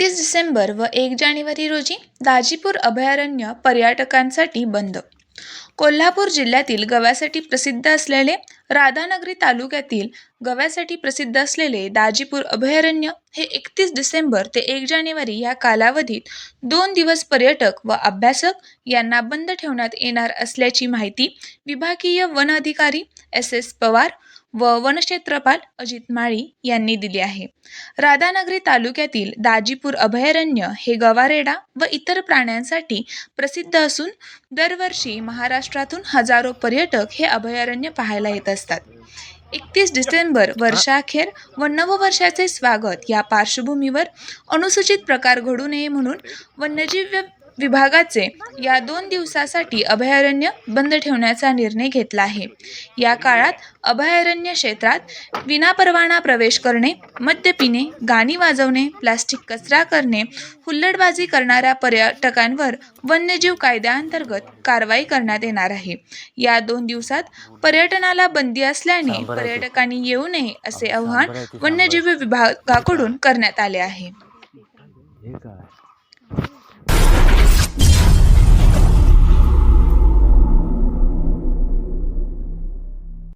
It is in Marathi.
एकतीस डिसेंबर व एक जानेवारी रोजी दाजीपूर अभयारण्य पर्यटकांसाठी बंद. कोल्हापूर जिल्ह्यातील गव्यासाठी प्रसिद्ध असलेले राधानगरी तालुक्यातील गव्यासाठी प्रसिद्ध असलेले दाजीपूर अभयारण्य हे एकतीस डिसेंबर ते एक जानेवारी या कालावधीत दोन दिवस पर्यटक व अभ्यासक यांना बंद ठेवण्यात येणार असल्याची माहिती विभागीय वन अधिकारी एस एस पवार व वनक्षेत्रपाल अजित माळी यांनी दिली आहे. राधानगरी तालुक्यातील दाजीपूर अभयारण्य हे गवारेडा व इतर प्राण्यांसाठी प्रसिद्ध असून दरवर्षी महाराष्ट्रातून हजारो पर्यटक हे अभयारण्य पाहायला येत असतात. एकतीस डिसेंबर वर्षाअखेर व नववर्षाचे स्वागत या पार्श्वभूमीवर अनुसूचित प्रकार घडू नये म्हणून वन्यजीव विभागाचे या दोन दिवसासाठी अभयारण्य बंद ठेवण्याचा निर्णय घेतला आहे. या काळात अभयारण्य क्षेत्रात विनापरवाना प्रवेश करणे मद्य पिणे गाणी वाजवणे प्लास्टिक कचरा करणे हुल्लडबाजी करणाऱ्या पर्यटकांवर वन्यजीव कायद्याअंतर्गत कारवाई करण्यात येणार आहे. या दोन दिवसात पर्यटनाला बंदी असल्याने पर्यटकांनी येऊ नये असे आवाहन वन्यजीव विभागाकडून करण्यात आले आहे.